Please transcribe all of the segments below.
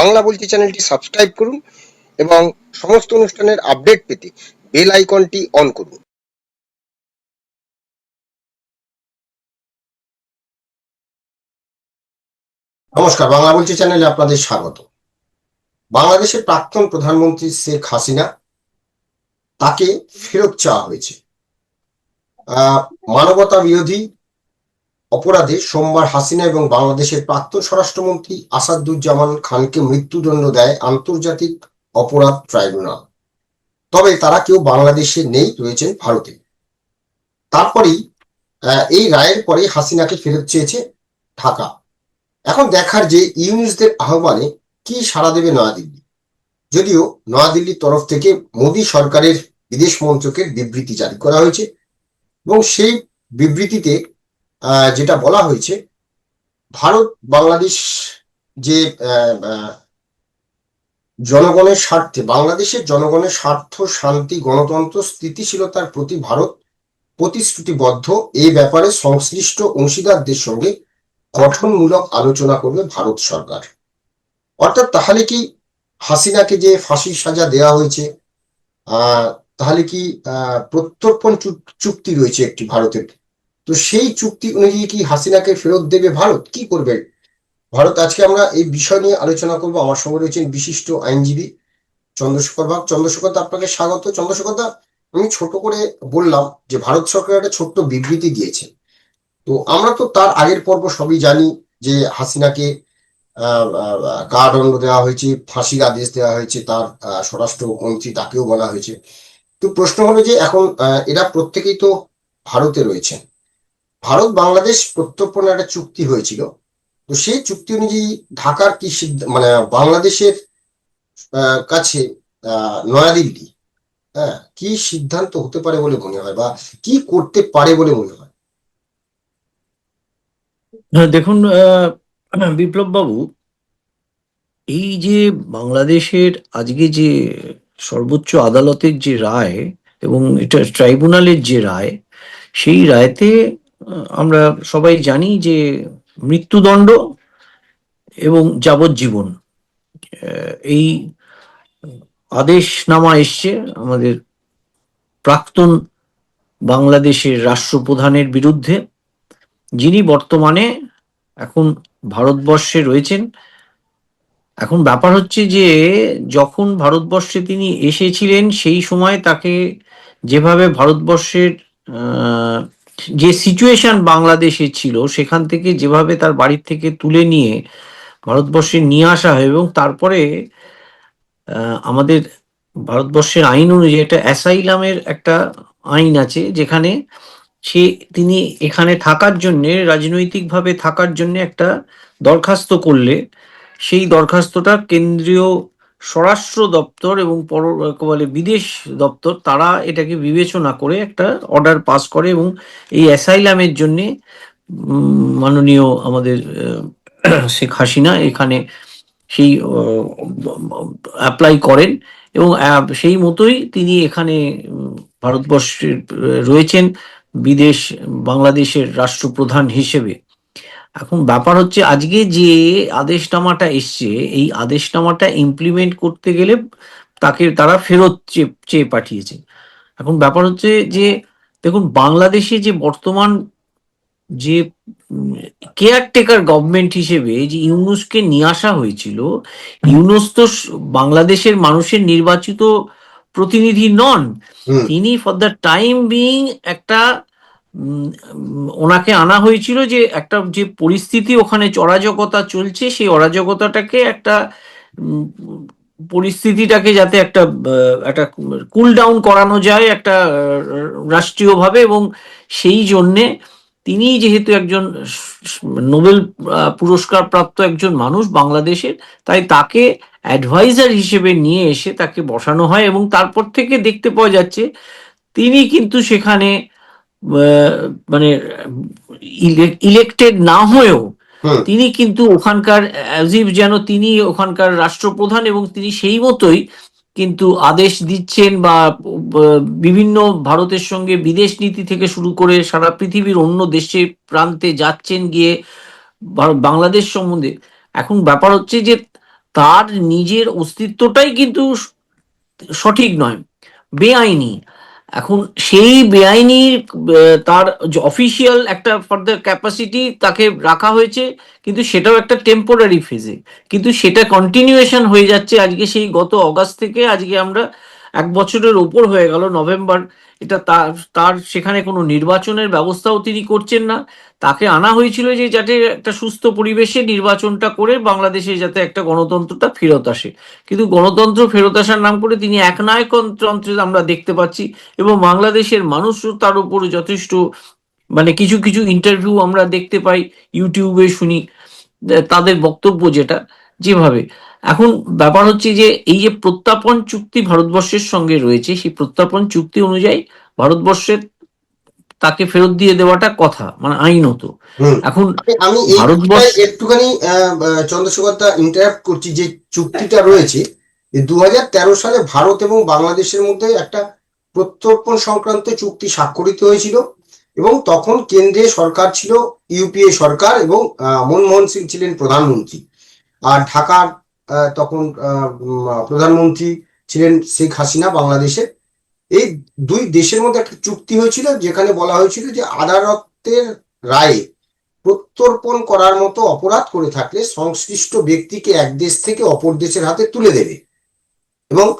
বাংলা বলছি চ্যানেলটি সাবস্ক্রাইব করুন এবং সমস্ত অনুষ্ঠানের আপডেট পেতে বেল আইকনটি অন করুন। নমস্কার, বাংলা বলছি চ্যানেলে আপনাদের স্বাগত। বাংলাদেশের প্রাক্তন প্রধানমন্ত্রী শেখ হাসিনা তাকে ফেরত চাওয়া হয়েছে। মানবতা বিরোধী অপরাধে সোমবার হাসিনা এবং বাংলাদেশের প্রাক্তন স্বরাষ্ট্রমন্ত্রী আসাদুজ্জামান খানকে মৃত্যুদণ্ড দেয় আন্তর্জাতিক অপরাধ ট্রাইব্যুনাল। তবে তারা কেউ বাংলাদেশে নেই রয়েছেন ভারতে। তারপরেই এই রায়ের পরে হাসিনাকে ফেরত চেয়েছে ঢাকা। এখন দেখার যে ইউনিসদের আহ্বানে কি সাড়া দেবে নয়াদিল্লি? যদিও নয়াদিল্লির তরফ থেকে মোদী সরকারের বিদেশ মন্ত্রকের বিবৃতি জারি করা হয়েছে এবং সেই বিবৃতিতে যেটা বলা হয়েছে, ভারত, বাংলাদেশ যে জনগণের স্বার্থে, বাংলাদেশের জনগণের স্বার্থ, শান্তি, গণতন্ত্র, স্থিতিশীলতার প্রতি ভারত প্রতিশ্রুতিবদ্ধ এই ব্যাপারে সংশ্লিষ্ট অংশীদারদের সঙ্গে গঠনমূলক আলোচনা করবে ভারত সরকার। অর্থাৎ তাহলে কি হাসিনাকে যে ফাঁসির সাজা দেওয়া হয়েছে তাহলে কি প্রত্যর্পণ চুক্তি রয়েছে একটি ভারতের তো সেই চুক্তি অনুযায়ী কি হাসিনাকে ফেরত দেবে ভারত? কি করবে? ভারত আজকে আমরা এই বিষয় নিয়ে আলোচনা করব। আমার সঙ্গে রয়েছেন বিশিষ্ট আইনজীবী চন্দ্রশেখর বাগ চন্দ্রশেখর দা আপনাকে স্বাগত। চন্দ্রশেখর দা আমি ছোট করে বললাম যে ভারত সরকার একটা ছোট্ট বিবৃতি দিয়েছে। তো আমরা তো তার আগের পর্ব সবই জানি যে হাসিনাকে কারাদণ্ড দেওয়া হয়েছে ফাঁসির আদেশ দেওয়া হয়েছে তার আহ, স্বরাষ্ট্রমন্ত্রী তাকেও বলা হয়েছে। তো প্রশ্ন হলো যে এখন এরা প্রত্যেকেই তো ভারতে রয়েছেন। ভারত বাংলাদেশ প্রত্যর্পণ একটা চুক্তি হয়েছিল। তো সেই চুক্তি অনুযায়ী ঢাকার কি মানে বাংলাদেশের কাছে নয়াদিল্লি হ্যাঁ কি সিদ্ধান্ত হতে পারে বলে মনে হয় বা কি করতে পারে বলে মনে হয়? হ্যাঁ, দেখুন বিপ্লব বাবু এই যে বাংলাদেশের আজকে যে সর্বোচ্চ আদালতের যে রায় এবং এটা ট্রাইব্যুনালের যে রায় সেই রায়তে আমরা সবাই জানি যে মৃত্যুদণ্ড এবং যাবজ্জীবন এই আদেশনামা এসছে আমাদের প্রাক্তন বাংলাদেশের রাষ্ট্রপ্রধানের বিরুদ্ধে, যিনি বর্তমানে এখন ভারতবর্ষে রয়েছেন। এখন ব্যাপার হচ্ছে যে, যখন ভারতবর্ষে তিনি এসেছিলেন, সেই সময় তাকে যেভাবে ভারতবর্ষের যে সিচুয়েশন বাংলাদেশে ছিল, সেখান থেকে যেভাবে তার বাড়ির থেকে তুলে নিয়ে ভারতবর্ষে নিয়ে আসা হয় এবং তারপরে আমাদের ভারতবর্ষের আইন অনুযায়ী একটা অ্যাসাইলামের একটা আইন আছে, যেখানে সে, তিনি এখানে থাকার জন্য, রাজনৈতিকভাবে থাকার জন্য একটা দরখাস্ত করলে, সেই দরখাস্তটা কেন্দ্রীয় স্বরাষ্ট্র দপ্তর এবং পর বলে বিদেশ দপ্তর, তারা এটাকে বিবেচনা করে একটা অর্ডার পাস করে এবং এই অ্যাসাইলামের জন্যে মাননীয় আমাদের শেখ হাসিনা এখানে সেই অ্যাপ্লাই করেন এবং সেই মতোই তিনি এখানে ভারতবর্ষের রয়েছেন বিদেশ, বাংলাদেশের রাষ্ট্রপ্রধান হিসেবে। এখন ব্যাপার হচ্ছে আজকে যে আদেশনামাটা এসছে এই আদেশনামাটা ইমপ্লিমেন্ট করতে গেলে তাকে তারা ফেরত চেয়ে পাঠিয়েছে। এখন ব্যাপার হচ্ছে যে দেখুন বাংলাদেশে যে বর্তমান যে কেয়ারটেকার গভর্নমেন্ট হিসেবে যে ইউনুসকে নিয়ে আসা হয়েছিল ইউনুস তো বাংলাদেশের মানুষের নির্বাচিত প্রতিনিধি নন। তিনি ফর দ্য টাইম বিং একটা ওনাকে আনা হয়েছিল যে একটা যে পরিস্থিতি ওখানে অরাজকতা চলছে, সেই অরাজকতাটাকে একটা পরিস্থিতিটাকে যাতে একটা একটা কুল ডাউন করানো যায় একটা রাষ্ট্রীয়ভাবে এবং সেই জন্যে তিনি যেহেতু একজন নোবেল পুরস্কার প্রাপ্ত একজন মানুষ বাংলাদেশের, তাই তাকে অ্যাডভাইজার হিসেবে নিয়ে এসে তাকে বসানো হয় এবং তারপর থেকে দেখতে পাওয়া যাচ্ছে তিনি কিন্তু সেখানে মানে ইলেক্টেড না হয়েও তিনি কিন্তু ওখানকার যেন তিনি ওখানকার রাষ্ট্রপ্রধান এবং তিনি সেই মতোই কিন্তু আদেশ দিচ্ছেন বা বিভিন্ন ভারতের সঙ্গে বিদেশ নীতি থেকে শুরু করে সারা পৃথিবীর অন্য দেশে প্রান্তে যাচ্ছেন গিয়ে বাংলাদেশ সম্বন্ধে। এখন ব্যাপার হচ্ছে যে তার নিজের অস্তিত্বটাই কিন্তু সঠিক নয় বেআইনি। এখন সেই বেআইনি তার অফিসিয়াল একটা ফর দ্য ক্যাপাসিটি তাকে রাখা হয়েছে, কিন্তু সেটাও একটা টেম্পোরারি ফেজে কিন্তু সেটা কন্টিনিউয়েশন হয়ে যাচ্ছে আজকে সেই গত অগাস্ট থেকে, আজকে আমরা এক বছরের ওপর হয়ে গেল নভেম্বর। এটা তার তার সেখানে কোনো নির্বাচনের ব্যবস্থাও তিনি করছেন না। তাকে আনা হয়েছিল যে যাতে একটা সুস্থ পরিবেশে নির্বাচনটা করে বাংলাদেশে যাতে একটা গণতন্ত্রটা ফেরত আসে। কিন্তু গণতন্ত্র ফেরত আসার নাম করে তিনি একনায়কতন্ত্রে আমরা দেখতে পাচ্ছি এবং বাংলাদেশের মানুষও তার উপর যথেষ্ট মানে কিছু কিছু ইন্টারভিউ আমরা দেখতে পাই ইউটিউবে শুনি। তাদের বক্তব্য যেটা যেভাবে। এখন ব্যাপার হচ্ছে যে এই যে প্রত্যাপন চুক্তি ভারতবর্ষের সঙ্গে রয়েছে সেই প্রত্যাপন চুক্তি অনুযায়ী ভারতবর্ষের তাকে ফেরত দিয়ে দেওয়াটা কথা মানে আইনত। এখন আমি- ভারতবর্ষ- একটুখানি আহ, আহ, চন্দ্রশেখর দা ইন্টারাপ্ট করছি যে চুক্তিটা রয়েছে দু হাজার তেরো সালে ভারত এবং বাংলাদেশের মধ্যে একটা প্রত্যর্পণ সংক্রান্ত চুক্তি স্বাক্ষরিত হয়েছিল এবং তখন কেন্দ্রে সরকার ছিল ইউপিএ সরকার এবং আহ, মনমোহন সিং ছিলেন প্রধানমন্ত্রী। আর ঢাকার তখন প্রধানমন্ত্রী ছিলেন শেখ হাসিনা বাংলাদেশের এই দুই দেশের মধ্যে একটা চুক্তি হয়েছিল যেখানে বলা হয়েছিল যে আদালতের রায়ে প্রত্যর্পণ করার মতো অপরাধ করে থাকলে সংশ্লিষ্ট ব্যক্তিকে এক দেশ থেকে অপর দেশের হাতে তুলে দেবে। এবং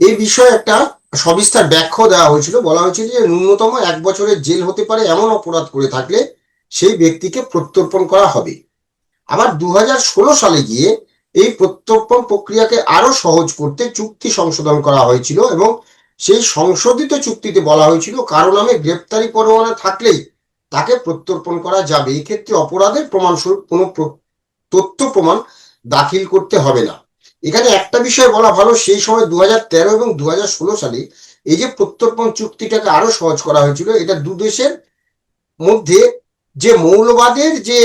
এই বিষয়ে একটা সবিস্তার ব্যাখ্যা দেওয়া হয়েছিল। বলা হয়েছিল যে ন্যূনতম এক বছরের জেল হতে পারে এমন অপরাধ করে থাকলে সেই ব্যক্তিকে প্রত্যর্পণ করা হবে। আবার দু হাজার ষোলো সালে গিয়ে এই প্রত্যর্পণ প্রক্রিয়াকে আরও সহজ করতে চুক্তি সংশোধন করা হয়েছিল এবং সেই সংশোধিত চুক্তিতে বলা হয়েছিল কারও নামে গ্রেপ্তারি পরোয়ানা থাকলেই তাকে প্রত্যর্পণ করা যাবে। এক্ষেত্রে অপরাধের প্রমাণস্বরূপ কোনো তথ্য প্রমাণ দাখিল করতে হবে না। এখানে একটা বিষয় বলা ভালো, সেই সময় দু হাজার তেরো এবং দু হাজার ষোলো সালে এই যে প্রত্যর্পণ চুক্তিটাকে আরও সহজ করা হয়েছিল, এটা দু দেশের মধ্যে যে মৌলবাদের যে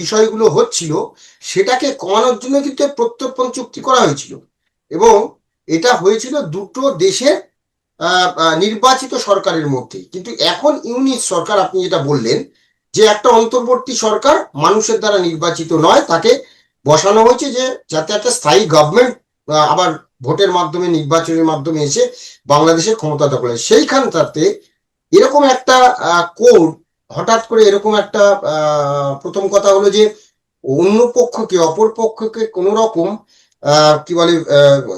বিষয়গুলো হচ্ছিল, সেটাকে কমানোর জন্য কিন্তু প্রত্যর্পণ চুক্তি করা হয়েছিল। এবং এটা হয়েছিল দুটো দেশের নির্বাচিত সরকারের মধ্যে। কিন্তু এখন ইউনিট সরকার, আপনি যেটা বললেন, যে একটা অন্তর্বর্তী সরকার মানুষের দ্বারা নির্বাচিত নয়, তাকে বসানো হয়েছে যে, যাতে একটা স্থায়ী গভর্নমেন্ট আবার ভোটের মাধ্যমে, নির্বাচনের মাধ্যমে এসে বাংলাদেশের ক্ষমতা দখলে সেইখানটাতে এরকম একটা কোড হঠাৎ করে এরকম একটা প্রথম কথা হলো যে অন্য পক্ষকে, অপর পক্ষকে কোনো রকম কি বলে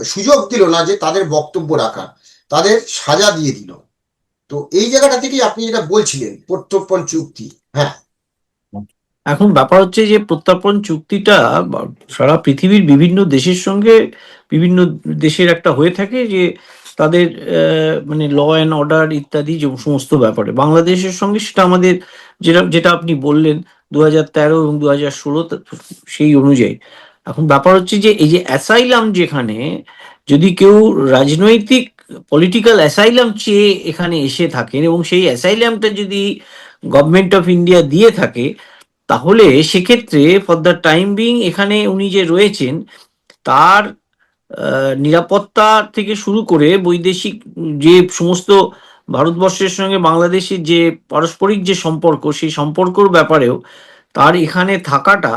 সুযোগ দিল না যে তাদের বক্তব্য রাখা তাদের সাজা দিয়ে দিল। তো এই জায়গাটা থেকেই আপনি যেটা বলছিলেন, প্রত্যর্পণ চুক্তি হ্যাঁ। এখন ব্যাপার হচ্ছে যে প্রত্যর্পণ চুক্তিটা সারা পৃথিবীর বিভিন্ন দেশের সঙ্গে বিভিন্ন দেশের একটা হয়ে থাকে যে তাদের মানে ল অ্যান্ড অর্ডার ইত্যাদি যে সমস্ত ব্যাপারে। বাংলাদেশের সঙ্গে সেটা আমাদের যেটা যেটা আপনি বললেন দু হাজার তেরো এবং দু হাজার ষোলো সেই অনুযায়ী। এখন ব্যাপার হচ্ছে যে এই যে অ্যাসাইলাম যেখানে, যদি কেউ রাজনৈতিক পলিটিক্যাল অ্যাসাইলাম চেয়ে এখানে এসে থাকেন এবং সেই অ্যাসাইলামটা যদি গভর্নমেন্ট অফ ইন্ডিয়া দিয়ে থাকে, তাহলে সেক্ষেত্রে ফর দ্য টাইম বিং এখানে উনি যে রয়েছেন, তার নিরাপত্তা থেকে শুরু করে বৈদেশিক যে সমস্ত ভারতবর্ষের সঙ্গে বাংলাদেশের যে পারস্পরিক যে সম্পর্ক, সেই সম্পর্কর ব্যাপারেও তার এখানে থাকাটা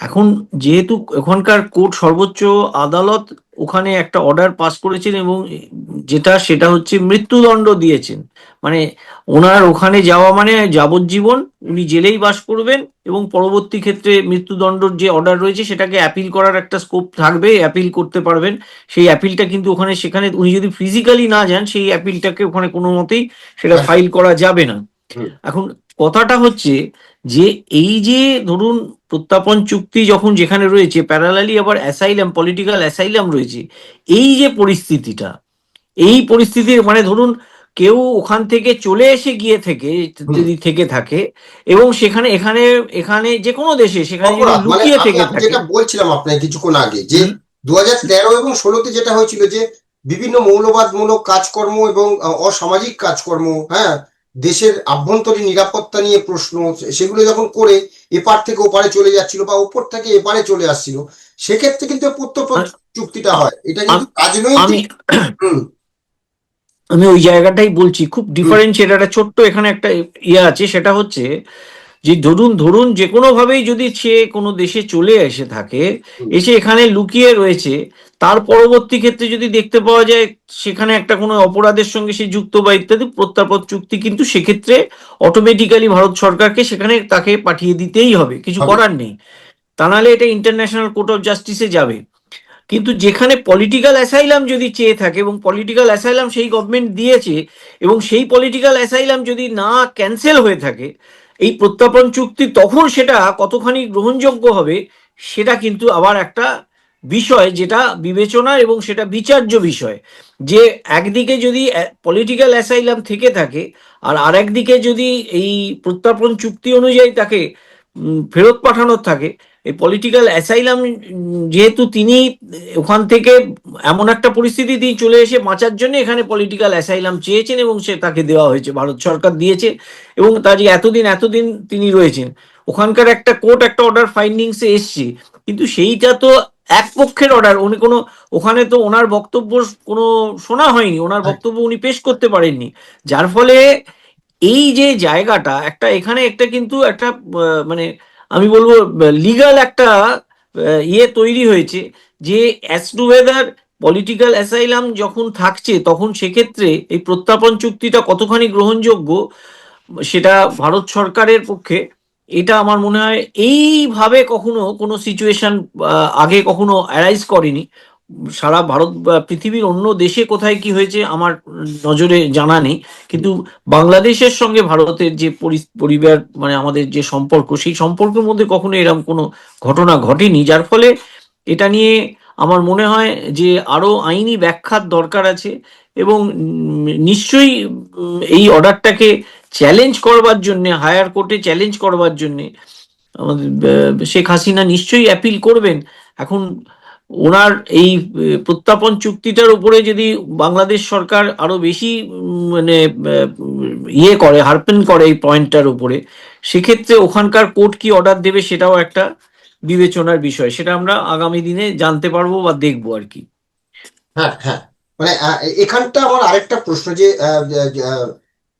এখন যেহেতু ওখানকার কোর্ট সর্বোচ্চ আদালত ওখানে একটা অর্ডার পাস করেছেন এবং যেটা সেটা হচ্ছে মৃত্যুদণ্ড দিয়েছেন। মানে ওনার ওখানে যাওয়া মানে যাবজ্জীবন উনি জেলেই বাস করবেন এবং পরবর্তী ক্ষেত্রে মৃত্যুদণ্ডর যে অর্ডার রয়েছে সেটাকে অ্যাপিল করার একটা স্কোপ থাকবে অ্যাপিল করতে পারবেন। সেই অ্যাপিলটা কিন্তু ওখানে সেখানে উনি যদি ফিজিক্যালি না যান সেই অ্যাপিলটাকে ওখানে কোনো মতেই সেটা ফাইল করা যাবে না। এখন কথাটা হচ্ছে যে এই যে ধরুন প্রত্যাপন চুক্তি যখন যেখানে রয়েছে প্যারালালি আবার অ্যাসাইলাম পলিটিক্যাল অ্যাসাইলাম রয়েছে এই যে পরিস্থিতিটা এই পরিস্থিতির মানে ধরুন কেউ ওখান থেকে চলে এসে গিয়ে থেকে যদি থেকে থাকে এবং সেখানে এখানে এখানে যে কোনো দেশে সেখানে মানে লুকিয়ে থেকে থাকে। যেটা বলছিলাম আপনাকে কিছুক্ষণ আগে যে। দু হাজার তেরো এবং ষোলোতে যেটা হয়েছিল যে বিভিন্ন মৌলবাদমূলক কাজকর্ম এবং অসামাজিক কাজকর্ম হ্যাঁ দেশের আভ্যন্তরীণ নিরাপত্তা নিয়ে প্রশ্ন সেগুলো যখন করে এপার থেকে ওপারে চলে যাচ্ছিল বা ওপর থেকে এপারে চলে আসছিল সেক্ষেত্রে কিন্তু প্রত্যর্পণ চুক্তিটা হয়। এটা কিন্তু রাজনৈতিক আমি ওই জায়গাটাই বলছি খুব ডিফারেন্সিয়েট একটা ছোট্ট এখানে একটা ইয়ে আছে সেটা হচ্ছে যে ধরুন ধরুন যে কোনো ভাবেই যদি সে কোনো দেশে চলে এসে থাকে এসে এখানে লুকিয়ে রয়েছে তার পরবর্তী ক্ষেত্রে যদি দেখতে পাওয়া যায় সেখানে একটা কোনো অপরাধের সঙ্গে সে যুক্ত বা ইত্যাদি প্রত্যাপদ চুক্তি কিন্তু সেক্ষেত্রে অটোমেটিক্যালি ভারত সরকারকে সেখানে তাকে পাঠিয়ে দিতেই হবে কিছু করার নেই। তা নাহলে এটা ইন্টারন্যাশনাল কোর্ট অফ জাস্টিসে যাবে। কিন্তু যেখানে পলিটিক্যাল অ্যাসাইলাম যদি চেয়ে থাকে এবং পলিটিক্যাল অ্যাসাইলাম সেই গভর্নমেন্ট দিয়েছে এবং সেই পলিটিক্যাল অ্যাসাইলাম যদি না ক্যান্সেল হয়ে থাকে, এই প্রত্যাপন চুক্তি তখন সেটা কতখানি গ্রহণযোগ্য হবে সেটা কিন্তু আবার একটা বিষয় যেটা বিবেচনা এবং সেটা বিচার্য বিষয়। যে একদিকে যদি পলিটিক্যাল অ্যাসাইলাম থেকে থাকে আর আরেকদিকে যদি এই প্রত্যাপন চুক্তি অনুযায়ী তাকে ফেরত পাঠানোর থাকে এই পলিটিক্যাল অ্যাসাইলাম যেহেতু তিনি ওখান থেকে এমন একটা পরিস্থিতি তিনি চলে এসে বাঁচার জন্য এখানে পলিটিক্যাল অ্যাসাইলাম চেয়েছেন এবং সে তাকে দেওয়া হয়েছে ভারত সরকার দিয়েছে এবং তার যে এতদিন এতদিন তিনি রয়েছেন। ওখানকার একটা কোর্ট একটা অর্ডার ফাইন্ডিংসে এসছে। কিন্তু সেইটা তো এক পক্ষের অর্ডার উনি কোনো ওখানে তো ওনার বক্তব্য কোনো শোনা হয়নি ওনার বক্তব্য উনি পেশ করতে পারেননি। যার ফলে এই যে জায়গাটা একটা এখানে একটা কিন্তু একটা মানে আমি বলব লিগাল একটা ইয়ে তৈরি হয়েছে যে as to whether political asylum যখন থাকছে, তখন সেক্ষেত্রে এই প্রত্যাপন চুক্তিটা কতখানি গ্রহণযোগ্য সেটা ভারত সরকারের পক্ষে, এটা আমার মনে হয় এইভাবে কখনো কোনো সিচুয়েশন আগে কখনো অ্যারাইজ করেনি। সারা ভারত পৃথিবীর অন্য দেশে কোথায় কি হয়েছে আমার নজরে জানা নেই। কিন্তু বাংলাদেশের সঙ্গে ভারতের যে পরি- পরিবার মানে আমাদের যে সম্পর্ক, সেই সম্পর্কের মধ্যে কখনো এরকম কোনো ঘটনা ঘটেনি। যার ফলে এটা নিয়ে আমার মনে হয় যে আরও আইনি ব্যাখ্যার দরকার আছে এবং নিশ্চয়ই এই অর্ডারটাকে চ্যালেঞ্জ করবার জন্য, হায়ার কোর্টে চ্যালেঞ্জ করবার জন্য আমাদের শেখ হাসিনা নিশ্চয়ই অ্যাপিল করবেন। এখন ওনার এই প্রত্যাপন চুক্তিটার উপরে যদি বাংলাদেশ সরকার আরও বেশি মানে ইয়ে করে হারপেন করে এই পয়েন্টটার উপরে সেক্ষেত্রে ওখানকার কোর্ট কি অর্ডার দেবে সেটাও একটা বিবেচনার বিষয়। সেটা আমরা আগামী দিনে জানতে পারব বা দেখব আর কি। হ্যাঁ হ্যাঁ। মানে এখানটা আমার আরেকটা প্রশ্ন যে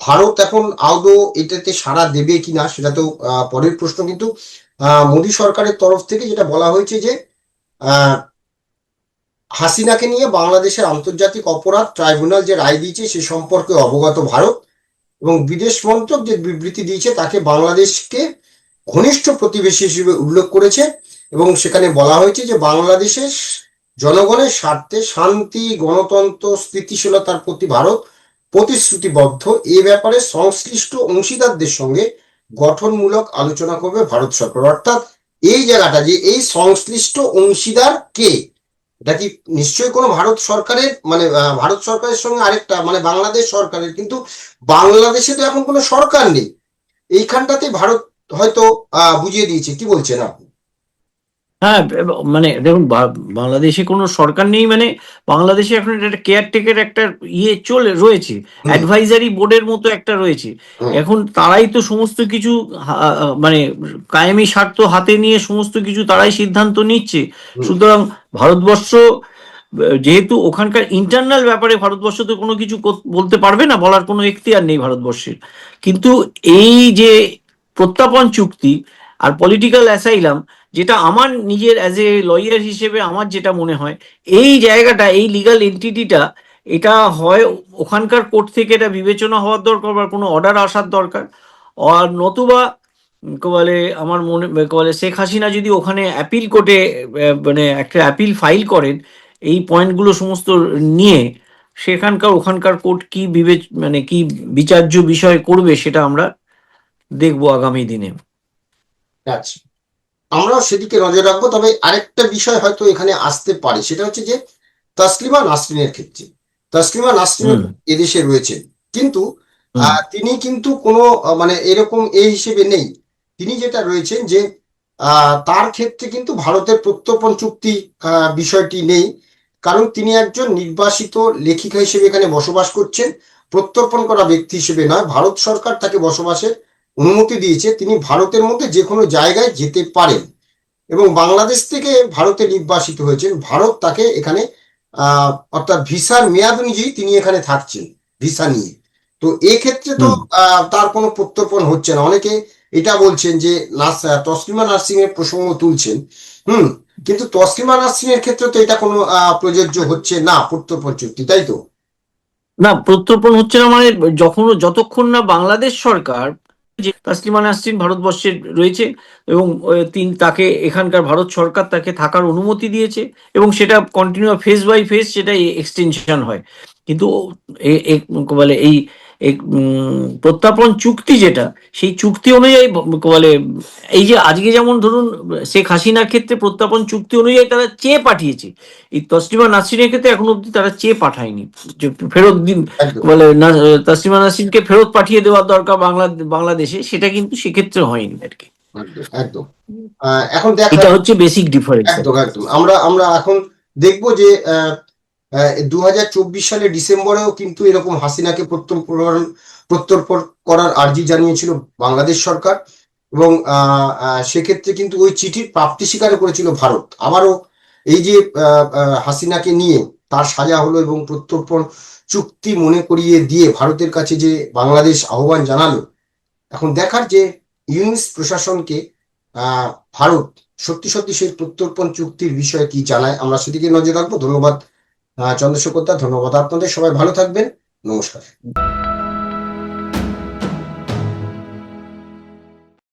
ভারত এখন আদৌ এটাতে সাড়া দেবে কিনা সেটা তো পরের প্রশ্ন। কিন্তু মোদী সরকারের তরফ থেকে যেটা বলা হয়েছে যে আহ, হাসিনাকে নিয়ে বাংলাদেশের আন্তর্জাতিক অপরাধ ট্রাইব্যুনাল যে রায় দিয়েছে সে সম্পর্কে অবগত ভারত এবং বিদেশ মন্ত্রক যে বিবৃতি দিয়েছে তাকে বাংলাদেশকে ঘনিষ্ঠ প্রতিবেশী হিসেবে উল্লেখ করেছে এবং সেখানে বলা হয়েছে যে বাংলাদেশের জনগণের স্বার্থে শান্তি, গণতন্ত্র, স্থিতিশীলতার প্রতি ভারত প্রতিশ্রুতিবদ্ধ। এ ব্যাপারে সংশ্লিষ্ট অংশীদারদের সঙ্গে গঠনমূলক আলোচনা করবে ভারত সরকার। অর্থাৎ এই জায়গাটা যে এই সংশ্লিষ্ট অংশীদার কে? এটা কি নিশ্চয়ই কোনো ভারত সরকারের মানে ভারত সরকারের সঙ্গে আরেকটা মানে বাংলাদেশ সরকারের, কিন্তু বাংলাদেশে তো এখন কোনো সরকার নেই। এইখানটাতে ভারত হয়তো বুঝিয়ে দিয়েছে। কি বলছেন আপনি? হ্যাঁ মানে দেখুন বাংলাদেশে কোনো সরকার নেই মানে বাংলাদেশে এখন একটা কেয়ারটেকার একটা ইয়ে চলে রয়েছে। অ্যাডভাইজারি বোর্ডের মতো একটা রয়েছে। এখন তারাই তো সমস্ত কিছু মানে কায়েমি স্বার্থ হাতে নিয়ে সমস্ত কিছু তারাই সিদ্ধান্ত নিচ্ছে। সুতরাং ভারতবর্ষ যেহেতু ওখানকার ইন্টারনাল ব্যাপারে ভারতবর্ষ তো কোনো কিছু বলতে পারবে না বলার কোনো এখতিয়ার নেই ভারতবর্ষের। কিন্তু এই যে প্রত্যাপন চুক্তি আর পলিটিক্যাল অ্যাসাইলাম যেটা আমার নিজের অ্যাজ এ লয়ার হিসেবে আমার যেটা মনে হয়, এই জায়গাটা, এই লিগাল এন্টিটিটা এটা হয় ওখানকার কোর্ট থেকে এটা বিবেচনা হওয়ার দরকার বা কোনো অর্ডার আসার দরকার। আর নতুবা বলে, আমার মনে বলে, শেখ হাসিনা যদি ওখানে অ্যাপিল কোর্টে মানে একটা অ্যাপিল ফাইল করেন, এই পয়েন্টগুলো সমস্ত নিয়ে, সেখানকার, ওখানকার কোর্ট কি বিবেচ মানে কি বিচার্য বিষয় করবে সেটা আমরা দেখব আগামী দিনে। আচ্ছা। আমরাও সেদিকে নজর রাখব তবে আরেকটা বিষয় হয়তো এখানে আসতে পারে। সেটা হচ্ছে যে তাসলিমা নাসরিনের ক্ষেত্রে তাসলিমা নাসরিন এদেশে রয়েছে। কিন্তু তিনি কিন্তু কোনো মানে এরকম এই হিসেবে নেই। তিনি যেটা রয়েছেন যে আহ, তার ক্ষেত্রে কিন্তু ভারতের প্রত্যর্পণ চুক্তি আহ, বিষয়টি নেই। কারণ তিনি একজন নির্বাসিত লেখিকা হিসেবে এখানে বসবাস করছেন। প্রত্যর্পণ করা ব্যক্তি হিসেবে নয়। ভারত সরকার তাকে বসবাসের অনুমতি দিয়েছে তিনি ভারতের মধ্যে যে কোনো জায়গায় যেতে পারেন। এবং বাংলাদেশ থেকে ভারতে নির্বাসিত হয়েছেন। ভারত তাকে এখানে আহ অর্থাৎ ভিসার মেয়াদ অনুযায়ী তিনি এখানে থাকছেন ভিসা নিয়ে। তো এক্ষেত্রে তো তার কোনো প্রত্যর্পণ হচ্ছে না। অনেকে এটা বলছেন যে তসলিমা নার্সিং এর প্রসঙ্গ তুলছেন। হুম কিন্তু তসলিমা নার্সিং এর ক্ষেত্রে তো এটা কোনো প্রযোজ্য হচ্ছে না প্রত্যর্পণ চুক্তি তাই তো? না প্রত্যর্পণ হচ্ছে না মানে যখন যতক্ষণ না বাংলাদেশ সরকার তাসলিমা নাসরিন ভারতবর্ষে রয়েছে এবং তিন, তাকে এখানকার ভারত সরকার তাকে থাকার অনুমতি দিয়েছে এবং সেটা কন্টিনিউ ফেজ বাই ফেজ সেটা এক্সটেনশন হয়। কিন্তু বলে এই প্রত্যর্পণ চুক্তি যেটা সেই চুক্তি অনুযায়ী বলে এই যে আজকে যেমন ধরুন শেখ হাসিনার ক্ষেত্রে প্রত্যাপন চুক্তি অনুযায়ী তারা চেয়ে পাঠিয়েছে। এই তসলিমা নাসরিনের ক্ষেত্রে এখন অব্দি তারা চেয়ে পাঠায়নি। ফেরত দিন বলে তাসলিমা নাসরিনকে ফেরত পাঠিয়ে দেওয়ার দরকার বাংলা বাংলাদেশে সেটা কিন্তু সেক্ষেত্রে হয়নি আর কি একদম। এখন দেখা এটা হচ্ছে বেসিক ডিফারেন্স একদম একদম। আমরা আমরা এখন দেখব যে দু সালের ডিসেম্বরেও কিন্তু এরকম হাসিনাকে প্রত্যর্পণ প্রত্যর্পণ করার আর্জি জানিয়েছিল বাংলাদেশ সরকার এবং সেক্ষেত্রে কিন্তু ওই চিঠির প্রাপ্তি স্বীকার করেছিল ভারত। আবারও এই যে হাসিনাকে নিয়ে তার সাজা হলো এবং প্রত্যর্পণ চুক্তি মনে করিয়ে দিয়ে ভারতের কাছে যে বাংলাদেশ আহ্বান জানালো, এখন দেখার যে ইউনিস প্রশাসনকে ভারত সত্যি সত্যি সেই প্রত্যর্পণ চুক্তির বিষয়ে কি জানায়, আমরা সেদিকে নজর রাখব। ধন্যবাদ। চন্দ্রশেখর দা ধন্যবাদ। আপনাদের সবাই ভালো থাকবেন। নমস্কার।